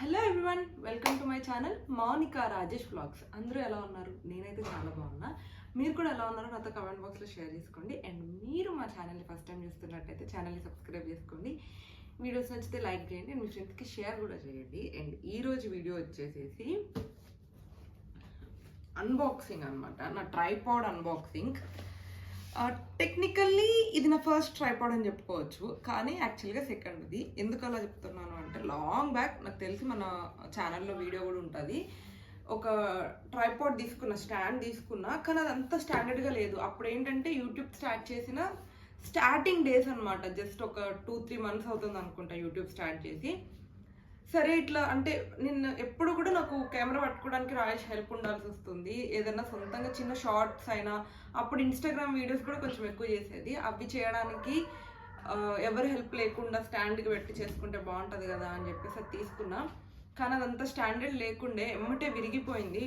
Hello everyone welcome to my channel Monika Rajesh blogs. అందరూ ఎలా ఉన్నారు? నేనైతే చాలా బాగున్నా. మీరు కూడా ఎలా ఉన్నారో నాతో కమెంట్ బాక్స్లో షేర్ చేసుకోండి. అండ్ మీరు మా ఛానల్ని ఫస్ట్ టైం చూస్తున్నట్టయితే ఛానల్ని సబ్స్క్రైబ్ చేసుకోండి. వీడియోస్ నచ్చితే లైక్ చేయండి. అండ్ మీ ఫ్రెండ్స్కి షేర్ కూడా చేయండి. అండ్ ఈరోజు వీడియో వచ్చేసేసి అన్బాక్సింగ్ అనమాట నా ట్రైపాడ్ అన్బాక్సింగ్ టెక్నికల్లీ ఇది నా ఫస్ట్ ట్రైపాడ్ అని చెప్పుకోవచ్చు. కానీ యాక్చువల్గా సెకండ్ది ఎందుకు అలా చెప్తున్నాను అంటే లాంగ్ బ్యాక్ నాకు తెలిసి మన ఛానల్లో వీడియో కూడా ఉంటుంది. ఒక ట్రైపాడ్ తీసుకున్న స్టాండ్ తీసుకున్నా కానీ అది అంత స్టాండర్డ్గా లేదు. అప్పుడు ఏంటంటే యూట్యూబ్ స్టార్ట్ చేసిన స్టార్టింగ్ డేస్ అనమాట జస్ట్ ఒక టూ త్రీ మంత్స్ అవుతుంది అనుకుంటా యూట్యూబ్ స్టార్ట్ చేసి. సరే ఇట్లా అంటే నిన్న ఎప్పుడు కూడా నాకు కెమెరా పట్టుకోవడానికి రాయేష్ హెల్ప్ ఉండాల్సి వస్తుంది. ఏదైనా సొంతంగా చిన్న షార్ట్స్ అయినా అప్పుడు ఇన్స్టాగ్రామ్ వీడియోస్ కూడా కొంచెం ఎక్కువ చేసేది. అవి చేయడానికి ఎవరు హెల్ప్ లేకుండా స్టాండ్కి పెట్టి చేసుకుంటే బాగుంటుంది కదా అని చెప్పేసి అది తీసుకున్నా. కానీ అదంతా స్టాండర్డ్ లేకుండే ఎమ్మటే విరిగిపోయింది.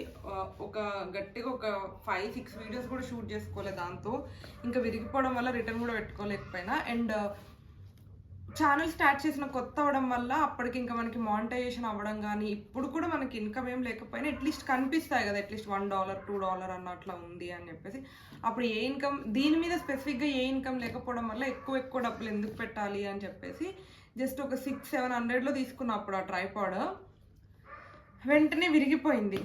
ఒక గట్టిగా ఒక ఫైవ్ సిక్స్ వీడియోస్ కూడా షూట్ చేసుకోలేదు దాంతో. ఇంకా విరిగిపోవడం వల్ల రిటర్న్ కూడా పెట్టుకోలేకపోయినా. అండ్ ఛానల్ స్టార్ట్ చేసిన కొత్త అవడం వల్ల అప్పటికి ఇంకా మనకి మానిటైజేషన్ అవ్వడం కానీ ఇప్పుడు కూడా మనకి ఇన్కమ్ ఏం లేకపోయినా అట్లీస్ట్ కనిపిస్తాయి కదా at least one dollar two dollar అన్న అట్లా ఉంది అని చెప్పేసి. అప్పుడు ఏ ఇన్కమ్ దీని మీద స్పెసిఫిక్గా ఏ ఇన్కమ్ లేకపోవడం వల్ల ఎక్కువ ఎక్కువ డబ్బులు ఎందుకు పెట్టాలి అని చెప్పేసి జస్ట్ ఒక సిక్స్ సెవెన్ హండ్రెడ్లో తీసుకున్నప్పుడు ఆ ట్రైపాడ్ వెంటనే విరిగిపోయింది.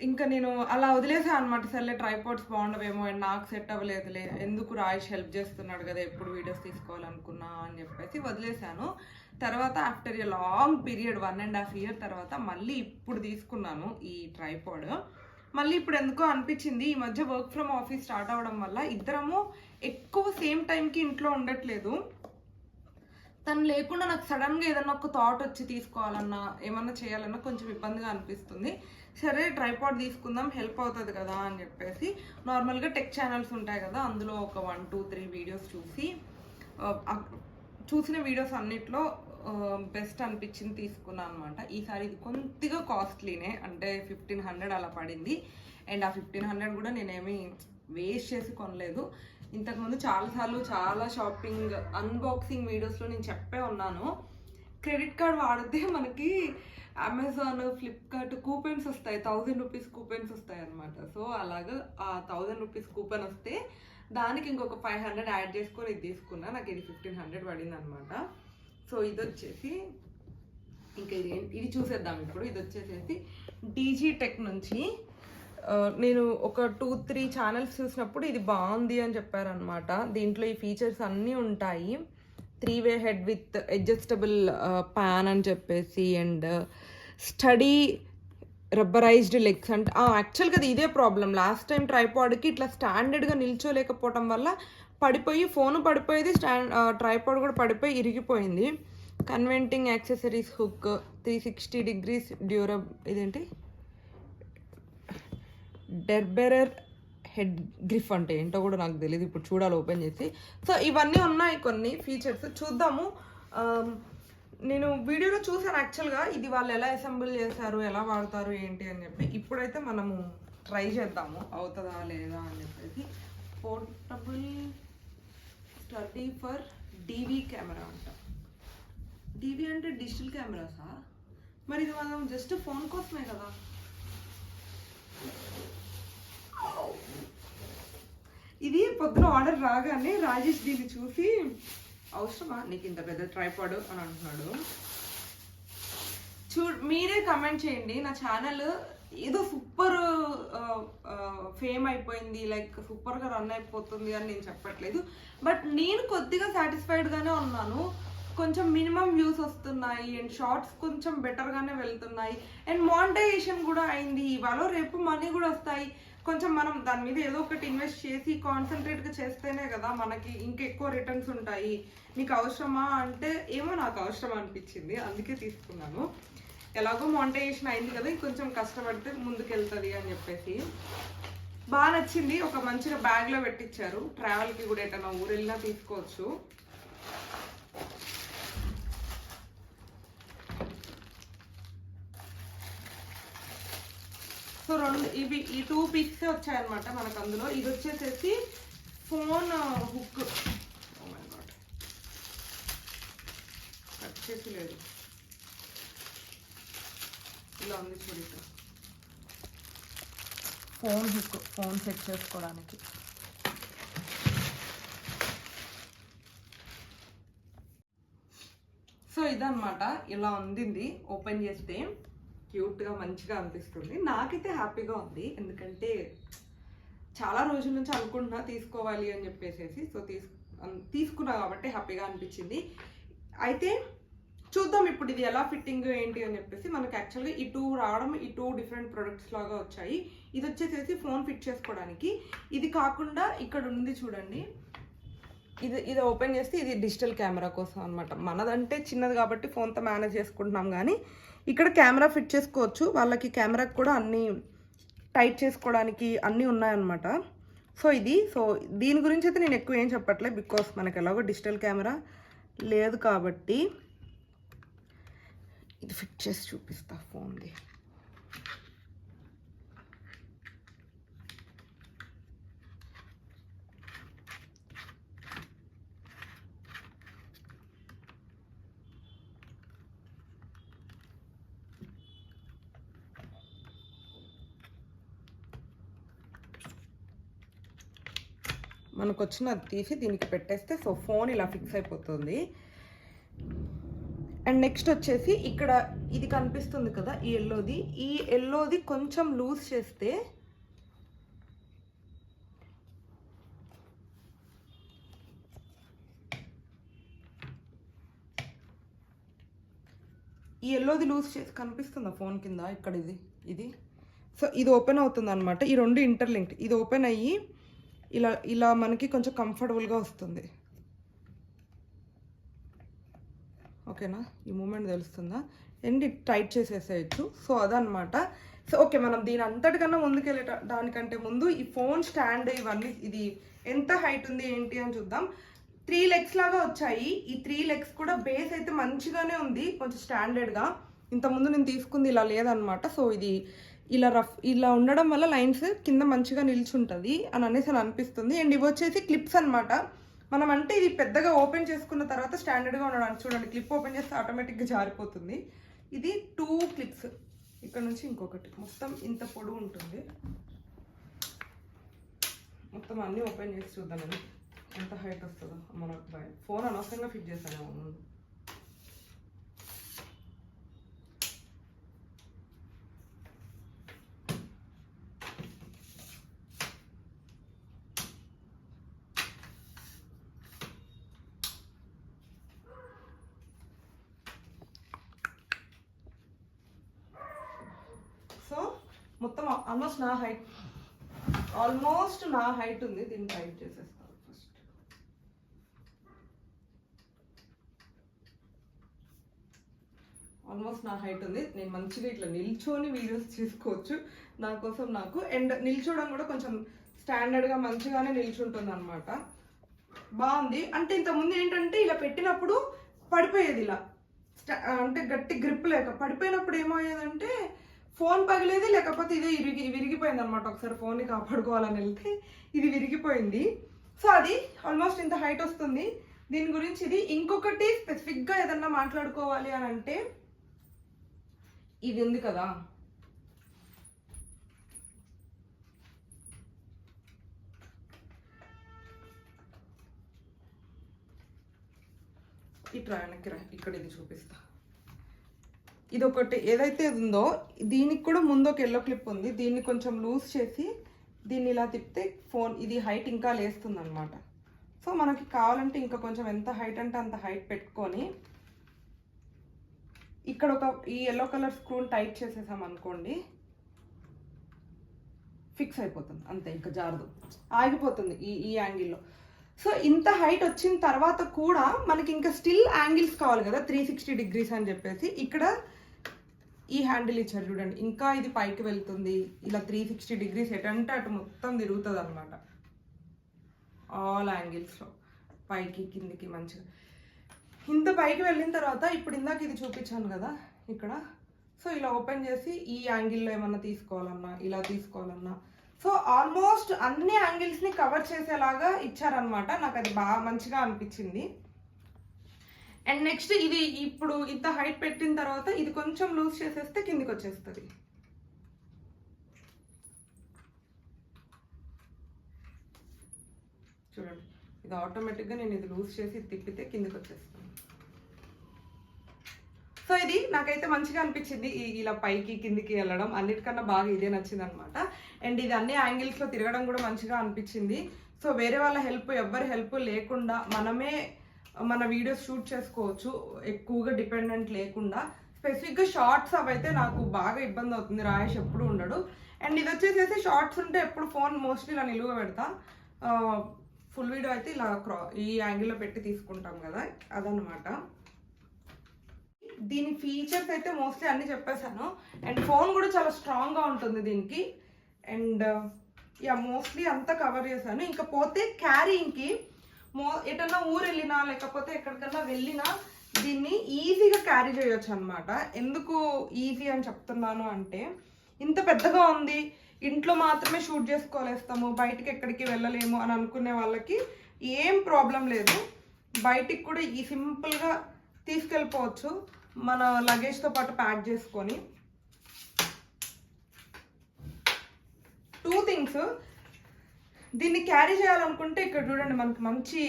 ఇంకా నేను అలా వదిలేసాను అనమాట సర్లే ట్రైపాడ్స్ బాగుండవేమో అండ్ నాకు సెట్ అవ్వలేదులే ఎందుకు రాయిష్ హెల్ప్ చేస్తున్నాడు కదా ఎప్పుడు వీడియోస్ తీసుకోవాలనుకున్నా అని చెప్పేసి వదిలేశాను తర్వాత after a long period one and half year తర్వాత మళ్ళీ ఇప్పుడు తీసుకున్నాను ఈ ట్రైపాడ్ మళ్ళీ ఇప్పుడు ఎందుకో అనిపించింది ఈ మధ్య వర్క్ ఫ్రమ్ ఆఫీస్ స్టార్ట్ అవ్వడం వల్ల ఇద్దరము ఎక్కువ సేమ్ టైంకి ఇంట్లో ఉండట్లేదు. తను లేకుండా నాకు సడన్గా ఏదన్నా ఒక థాట్ వచ్చి తీసుకోవాలన్నా ఏమన్నా చేయాలన్నా కొంచెం ఇబ్బందిగా అనిపిస్తుంది. సరే ట్రైపాడ్ తీసుకుందాం హెల్ప్ అవుతుంది కదా అని చెప్పేసి నార్మల్గా టెక్ ఛానల్స్ ఉంటాయి కదా అందులో ఒక వన్ టూ త్రీ వీడియోస్ చూసి చూసిన వీడియోస్ అన్నిట్లో బెస్ట్ అనిపించింది తీసుకున్నాను అనమాట ఈసారి ఇది కొద్దిగా కాస్ట్లీనే అంటే ఫిఫ్టీన్ హండ్రెడ్ అలా పడింది. అండ్ ఆ ఫిఫ్టీన్ హండ్రెడ్ కూడా నేనేమి వేస్ట్ చేసి కొనలేదు. ఇంతకుముందు చాలాసార్లు చాలా షాపింగ్ అన్బాక్సింగ్ వీడియోస్లో నేను చెప్పే ఉన్నాను. క్రెడిట్ కార్డ్ వాడితే మనకి అమెజాన్ ఫ్లిప్కార్ట్ కూపెన్స్ వస్తాయి. థౌజండ్ రూపీస్ కూపెన్స్ వస్తాయి అనమాట సో అలాగా ఆ థౌజండ్ రూపీస్ కూపెన్ వస్తే దానికి ఇంకొక ఫైవ్ హండ్రెడ్ యాడ్ చేసుకొని ఇది తీసుకున్నా. నాకు ఇది ఫిఫ్టీన్ హండ్రెడ్ పడింది అనమాట సో ఇది వచ్చేసి ఇంకా ఇది ఇది చూసేద్దాం ఇప్పుడు. ఇది వచ్చేసేసి డీజీ టెక్ నుంచి నేను ఒక టూ త్రీ ఛానల్స్ చూసినప్పుడు ఇది బాగుంది అని చెప్పారనమాట దీంట్లో ఈ ఫీచర్స్ అన్నీ ఉంటాయి. Three way head with adjustable pan అని చెప్పేసి అండ్ స్టడీ రబ్బరైజ్డ్ లెగ్స్ అంటే యాక్చువల్గా అది ఇదే ప్రాబ్లం లాస్ట్ టైం ట్రైపాడ్కి ఇట్లా స్టాండర్డ్గా నిల్చోలేకపోవటం వల్ల పడిపోయి ఫోన్ పడిపోయేది స్టాండ్ ట్రైపాడ్ కూడా పడిపోయి ఇరిగిపోయింది. Converting accessories hook three sixty degrees durable ఇదేంటి? డెర్బెరర్ హెడ్ గ్రిఫ్ అంటే ఏంటో కూడా నాకు తెలియదు ఇప్పుడు చూడాలి ఓపెన్ చేసి. సో ఇవన్నీ ఉన్నాయి కొన్ని ఫీచర్స్ చూద్దాము. Um, నేను వీడియోలో చూసాను యాక్చువల్గా ఇది వాళ్ళు ఎలా అసెంబుల్ చేశారు ఎలా వాడతారు ఏంటి అని చెప్పి. ఇప్పుడైతే మనము ట్రై చేద్దాము. అవుతుందా లేదా అని చెప్పేసి. Portable sturdy for DV camera అంట. డీవీ అంటే డిజిటల్ కెమెరాసా మరి ఇది మనం జస్ట్ ఫోన్ కోసమే కదా. ఇది పొద్దున ఆర్డర్ రాగానే రాజేష్ దీన్ని చూసి అవసరమా? నీకు ఇంత పెద్ద ట్రైపాడు అని అంటున్నాడు. చూ మీరే కమెంట్ చేయండి. నా ఛానల్ ఏదో సూపర్ ఫేమ్ అయిపోయింది లైక్ సూపర్గా రన్ అయిపోతుంది అని నేను చెప్పట్లేదు. బట్ నేను కొద్దిగా సాటిస్ఫైడ్గానే ఉన్నాను. కొంచెం మినిమం వ్యూస్ వస్తున్నాయి అండ్ షార్ట్స్ కొంచెం బెటర్గానే వెళ్తున్నాయి. అండ్ మానిటైజేషన్ కూడా అయింది. ఇవాళ రేపు మనీ కూడా వస్తాయి. కొంచెం మనం దాని మీద ఏదో ఒకటి ఇన్వెస్ట్ చేసి కాన్సన్ట్రేట్గా చేస్తేనే కదా మనకి ఇంకెక్కువ రిటర్న్స్ ఉంటాయి. నీకు అవసరమా అంటే ఏమో నాకు అవసరం అనిపించింది. అందుకే తీసుకున్నాను. ఎలాగో మోనిటైజేషన్ అయింది కదా కొంచెం కష్టపడితే ముందుకెళ్తుంది అని చెప్పేసి. బాగా నచ్చింది. ఒక మంచిగా బ్యాగ్లో పెట్టించారు ట్రావెల్కి కూడా ఎటన్నా ఊరు వెళ్ళినా తీసుకోవచ్చు. సో రెండు ఇవి ఈ టూ పిక్స్ వచ్చాయన్నమాట మనకు అందులో. ఇది వచ్చేసేసి ఫోన్ హుక్ కట్ చేసి లేదు. ఇలా ఉంది చూడు ఫోన్ హుక్ ఫోన్ సెట్ చేసుకోవడానికి. సో ఇదన్నమాట. ఇలా ఉంది ఓపెన్ చేస్తే. క్యూట్గా మంచిగా అనిపిస్తుంది. నాకైతే హ్యాపీగా ఉంది. ఎందుకంటే చాలా రోజుల నుంచి అనుకుంటున్నా తీసుకోవాలి అని చెప్పేసి సో తీసు తీసుకున్నా కాబట్టి హ్యాపీగా అనిపించింది. అయితే చూద్దాం ఇప్పుడు ఇది ఎలా ఫిట్టింగ్ ఏంటి అని చెప్పేసి మనకు యాక్చువల్గా ఈ టూ రావడం ఈ టూ డిఫరెంట్ ప్రొడక్ట్స్ లాగా వచ్చాయి. ఇది వచ్చేసేసి ఫోన్ ఫిట్ చేసుకోవడానికి. ఇది కాకుండా ఇక్కడ ఉంది చూడండి. ఇది ఇది ఓపెన్ చేస్తే ఇది డిజిటల్ కెమెరా కోసం అనమాట మనదంటే చిన్నది కాబట్టి ఫోన్తో మేనేజ్ చేసుకుంటున్నాం కానీ ఇక్కడ కెమెరా ఫిట్ చేసుకోవచ్చు. వాళ్ళకి కెమెరాకి కూడా అన్నీ టైట్ చేసుకోవడానికి అన్నీ ఉన్నాయన్నమాట. సో ఇది సో దీని గురించి అయితే నేను ఎక్కువ ఏం చెప్పట్లేదు. బికాస్ మనకి ఎలాగో డిజిటల్ కెమెరా లేదు కాబట్టి ఇది ఫిట్ చేసి చూపిస్తా ఫోన్ది. మనకు వచ్చినది తీసి దీనికి పెట్టేస్తే సో ఫోన్ ఇలా ఫిక్స్ అయిపోతుంది. అండ్ నెక్స్ట్ వచ్చేసి ఇక్కడ ఇది కనిపిస్తుంది కదా ఈ ఎల్లోది. ఈ ఎల్లోది కొంచెం లూజ్ చేస్తే ఈ ఎల్లోది లూజ్ చేసి కనిపిస్తుందా ఫోన్ కింద? ఇక్కడ ఇది ఇది. సో ఇది ఓపెన్ అవుతుంది అనమాట ఈ రెండు ఇంటర్లింక్డ్. ఇది ఓపెన్ అయ్యి ఇలా ఇలా మనకి కొంచెం కంఫర్టబుల్గా వస్తుంది. ఓకేనా? ఈ మూమెంట్ తెలుస్తుందా? ఎండి టైట్ చేసేసేయచ్చు. సో అదనమాట సో ఓకే మనం దీని అంతటికన్నా ముందుకెళ్ళే దానికంటే ముందు ఈ ఫోన్ స్టాండ్ ఇవన్నీ ఇది ఎంత హైట్ ఉంది ఏంటి అని చూద్దాం. త్రీ లెగ్స్ లాగా వచ్చాయి. ఈ త్రీ లెగ్స్ కూడా బేస్ అయితే మంచిగానే ఉంది కొంచెం స్టాండర్డ్గా ఇంతకుముందు నేను తీసుకుంది ఇలా లేదనమాట సో ఇది ఇలా రఫ్ ఇలా ఉండడం వల్ల లైన్స్ కింద మంచిగా నిల్చుంటుంది అని అనేసి అని అనిపిస్తుంది. అండ్ ఇవి వచ్చేసి క్లిప్స్ అన్నమాట. మనం అంటే ఇది పెద్దగా ఓపెన్ చేసుకున్న తర్వాత స్టాండర్డ్గా ఉండడానికి చూడండి క్లిప్ ఓపెన్ చేస్తే ఆటోమేటిక్గా జారిపోతుంది. ఇది టూ క్లిప్స్ ఇక్కడ నుంచి ఇంకొకటి. మొత్తం ఇంత పొడుగు ఉంటుంది. మొత్తం అన్నీ ఓపెన్ చేసి చూద్దామని ఎంత హైట్ వస్తుందో. మనకు ఫోన్ అనవసరంగా ఫిట్ చేశాను ముందు సో మొత్తం ఆల్మోస్ట్ నా హైట్ ఆల్మోస్ట్ నా హైట్ ఉంది దీన్ని టైట్ చేసేస్తాను ఫస్ట్ ఆల్మోస్ట్ నా హైట్ ఉంది. నేను మంచిగా ఇట్లా నిల్చొని వీడియోస్ చేసుకోవచ్చు నా కోసం నాకు అండ్ నిల్చోవడం కూడా కొంచెం స్టాండర్డ్గా మంచిగానే నిల్చుంటుంది అనమాట బాగుంది. అంటే ఇంతకుముందు ఏంటంటే ఇలా పెట్టినప్పుడు పడిపోయేది ఇలా. స్టా- అంటే గట్టి గ్రిప్ లేక. పడిపోయినప్పుడు ఏమయ్యేదంటే ఫోన్ పగిలేది లేకపోతే ఇదే ఇరిగి విరిగిపోయింది అనమాట ఒకసారి ఫోన్ని కాపాడుకోవాలని వెళ్తే ఇది విరిగిపోయింది. సో అది ఆల్మోస్ట్ ఇంత హైట్ వస్తుంది. దీని గురించి ఇది ఇంకొకటి స్పెసిఫిక్గా ఏదన్నా మాట్లాడుకోవాలి అని అంటే ఇది ఉంది కదా. ఈ వెనక్కి రా ఇక్కడ ఇది చూపిస్తా. ఇది ఒకటి ఏదైతే ఉందో దీనికి కూడా ముందు ఒక ఎల్లో క్లిప్ ఉంది. దీన్ని కొంచెం లూజ్ చేసి దీన్ని ఇలా తిప్పితే ఫోన్ ఇది హైట్ ఇంకా లేస్తుంది అనమాట సో మనకి కావాలంటే ఇంకా కొంచెం ఎంత హైట్ అంటే అంత హైట్ పెట్టుకొని ఇక్కడ ఒక ఈ ఎల్లో కలర్ స్క్రూన్ టైట్ చేసేసాం అనుకోండి ఫిక్స్ అయిపోతుంది. అంతే ఇంకా జారదు. ఆగిపోతుంది ఈ ఈ యాంగిల్లో సో ఇంత హైట్ వచ్చిన తర్వాత కూడా మనకి ఇంకా స్టిల్ యాంగిల్స్ కావాలి కదా త్రీ సిక్స్టీ డిగ్రీస్ అని చెప్పేసి. ఇక్కడ ఈ హ్యాండిల్ ఇచ్చారు చూడండి. ఇంకా ఇది పైకి వెళ్తుంది. ఇలా త్రీ సిక్స్టీ డిగ్రీస్ ఎటంటే అటు మొత్తం తిరుగుతుంది అనమాట ఆల్ యాంగిల్స్లో పైకి కిందికి మంచిగా. ఇంత పైకి వెళ్ళిన తర్వాత ఇప్పుడు ఇందాక ఇది చూపించాను కదా ఇక్కడ. సో ఇలా ఓపెన్ చేసి ఈ యాంగిల్లో ఏమన్నా తీసుకోవాలన్నా ఇలా తీసుకోవాలన్నా. సో ఆల్మోస్ట్ అన్ని యాంగిల్స్ని కవర్ చేసేలాగా ఇచ్చారనమాట నాకు అది బాగా మంచిగా అనిపించింది. అండ్ నెక్స్ట్ ఇది ఇప్పుడు ఇంత హైట్ పెట్టిన తర్వాత ఇది కొంచెం లూజ్ చేసేస్తే కిందికి వచ్చేస్తుంది. చూడండి. ఇది ఆటోమేటిక్గా నేను ఇది లూజ్ చేసి ఇది తిప్పితే కిందికి వచ్చేస్తాను సో ఇది నాకైతే మంచిగా అనిపించింది ఇలా పైకి కిందికి వెళ్ళడం. అన్నిటికన్నా బాగా ఇదే నచ్చింది అనమాట అండ్ ఇది అన్ని యాంగిల్స్లో తిరగడం కూడా మంచిగా అనిపించింది. సో వేరే వాళ్ళ హెల్ప్ ఎవ్వరి హెల్ప్ లేకుండా మనమే మన వీడియోస్ షూట్ చేసుకోవచ్చు. ఎక్కువగా డిపెండెంట్ లేకుండా. స్పెసిఫిక్గా షార్ట్స్ అవైతే నాకు బాగా ఇబ్బంది అవుతుంది. రాయేష్ ఎప్పుడు ఉండడు. అండ్ ఇది వచ్చేసేసి షార్ట్స్ ఉంటే ఎప్పుడు ఫోన్ మోస్ట్లీ ఇలా నిలువ పెడతా. ఫుల్ వీడియో అయితే ఇలా క్రా ఈ యాంగిల్లో పెట్టి తీసుకుంటాం కదా. అదనమాట దీని ఫీచర్స్ అయితే మోస్ట్లీ అన్ని చెప్పేశాను. అండ్ ఫోన్ కూడా చాలా స్ట్రాంగ్గా ఉంటుంది దీనికి. అండ్ యా మోస్ట్లీ అంతా కవర్ చేశాను. ఇంకా పోతే క్యారీయింగ్కి మో ఎటన్నా ఊరు వెళ్ళినా లేకపోతే ఎక్కడికన్నా వెళ్ళినా దీన్ని ఈజీగా క్యారీ చేయొచ్చు అనమాట ఎందుకు ఈజీ అని చెప్తున్నాను అంటే ఇంత పెద్దగా ఉంది ఇంట్లో మాత్రమే షూట్ చేసుకోలేస్తాము బయటికి ఎక్కడికి వెళ్ళలేము అని అనుకునే వాళ్ళకి ఏం ప్రాబ్లం లేదు. బయటికి కూడా ఈ సింపుల్గా తీసుకెళ్ళిపోవచ్చు మన లగేజ్తో పాటు ప్యాక్ చేసుకొని. టూ థింగ్స్ దీన్ని క్యారీ చేయాలనుకుంటే ఇక్కడ చూడండి మనకి మంచి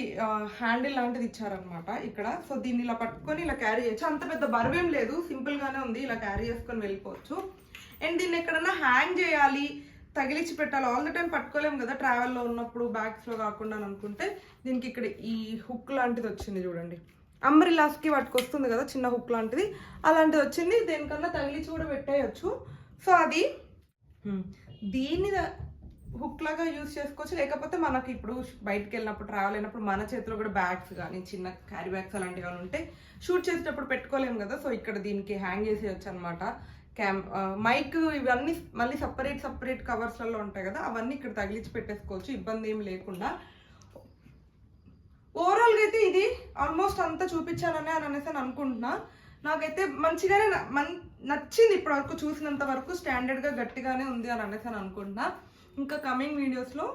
హ్యాండిల్ లాంటిది ఇచ్చారనమాట ఇక్కడ. సో దీన్ని ఇలా పట్టుకొని ఇలా క్యారీ చేయొచ్చు. అంత పెద్ద బరువేం లేదు. సింపుల్గానే ఉంది. ఇలా క్యారీ చేసుకొని వెళ్ళిపోవచ్చు. అండ్ దీన్ని ఎక్కడన్నా హ్యాంగ్ చేయాలి తగిలించి పెట్టాలి. ఆల్ ద టైం పట్టుకోలేము కదా ట్రావెల్లో ఉన్నప్పుడు బ్యాగ్స్లో కాకుండా అనుకుంటే దీనికి ఇక్కడ ఈ హుక్ లాంటిది వచ్చింది చూడండి. అంబ్రిలాస్కి వాటికి వస్తుంది కదా చిన్న హుక్ లాంటిది. అలాంటిది వచ్చింది. దేనికన్నా తగిలిచి కూడా పెట్టేయచ్చు. సో అది దీన్ని లాగా యూజ్ చేసుకోవచ్చు. లేకపోతే మనకి ఇప్పుడు బయటకు వెళ్ళినప్పుడు ట్రావెల్ అయినప్పుడు మన చేతిలో కూడా బ్యాగ్స్ కానీ చిన్న క్యారీ బ్యాగ్స్ అలాంటివి కానీ ఉంటే షూట్ చేసేటప్పుడు పెట్టుకోలేము కదా. సో ఇక్కడ దీనికి హ్యాంగ్ చేసేయచ్చు అనమాట క్యామ్ మైక్ ఇవన్నీ మళ్ళీ సపరేట్ సపరేట్ కవర్స్లలో ఉంటాయి కదా. అవన్నీ ఇక్కడ తగిలించి పెట్టేసుకోవచ్చు. ఇబ్బంది ఏం లేకుండా. ఓవరాల్గా అయితే ఇది ఆల్మోస్ట్ అంతా చూపించాలని అని అనేసి అని అనుకుంటున్నా. నాకైతే మంచిగానే మన్ నచ్చింది ఇప్పటి వరకు చూసినంత వరకు స్టాండర్డ్గా గట్టిగానే ఉంది అని అనేసి అని అనుకుంటున్నా. ఇంకా కమింగ్ వీడియోస్లో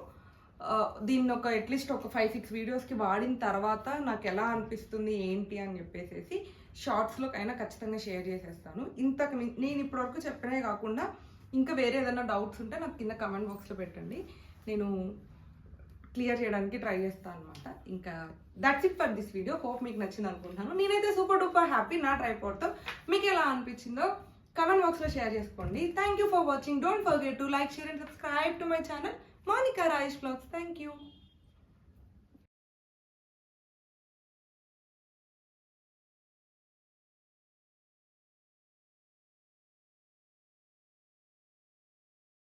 దీన్ని ఒక అట్లీస్ట్ ఒక ఫైవ్ సిక్స్ వీడియోస్కి వాడిన తర్వాత నాకు ఎలా అనిపిస్తుంది ఏంటి అని చెప్పేసి షార్ట్స్లోకైనా ఖచ్చితంగా షేర్ చేసేస్తాను. ఇంతకు నేను ఇప్పటివరకు చెప్పినే కాకుండా ఇంకా వేరే ఏదైనా డౌట్స్ ఉంటే నాకు కింద కమెంట్ బాక్స్లో పెట్టండి. నేను క్లియర్ చేయడానికి ట్రై చేస్తాను అనమాట ఇంకా that's it for this video hope మీకు నచ్చింది అనుకుంటున్నాను. నేనైతే సూపర్ డూపర్ హ్యాపీ నా ట్రైపోర్ట్తో మీకు ఎలా అనిపించిందో కమెంట్ బాక్స్లో షేర్ చేసుకోండి. Thank you for watching don't forget to like share and subscribe to my channel Monika Rajesh blogs thank you